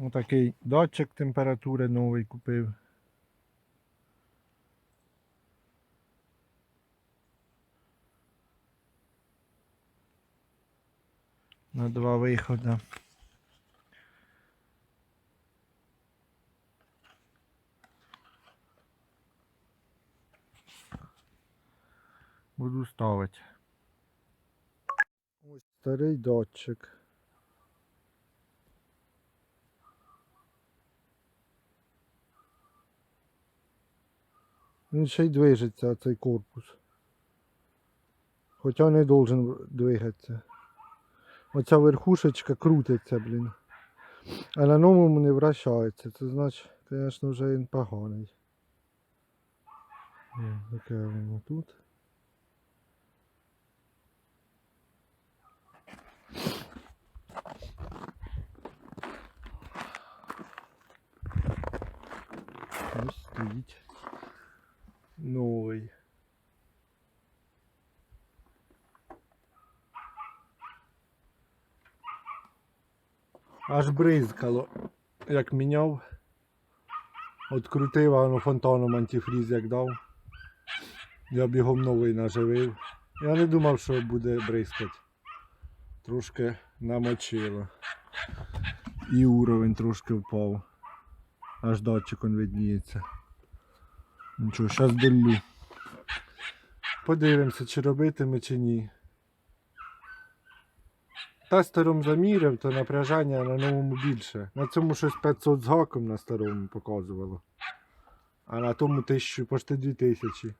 Отакий датчик температури новий купив. На два виходи. Буду ставити. Ось старий датчик. Він ще й движеться цей корпус. Хоча не должен двигатися. Оця верхушечка крутиться, блін. А на новому не вращається. Це значить, звісно, вже він поганий. Таке воно тут. Ось стоїть. Новий. Аж бризкало, як міняв. Открутив, а воно фонтаном антифріз як дав. Я бігом новий наживив. Я не думав, що буде бризкати. Трошки намочило. І уровень трошки впав. Аж датчик он видніється. Нічого, зараз долю. Подивимося, чи робитиме, чи ні. Тестером заміряв, то напряження на новому більше. На цьому щось 500 з гаком на старому показувало. А на тому тисячу, почти 2000.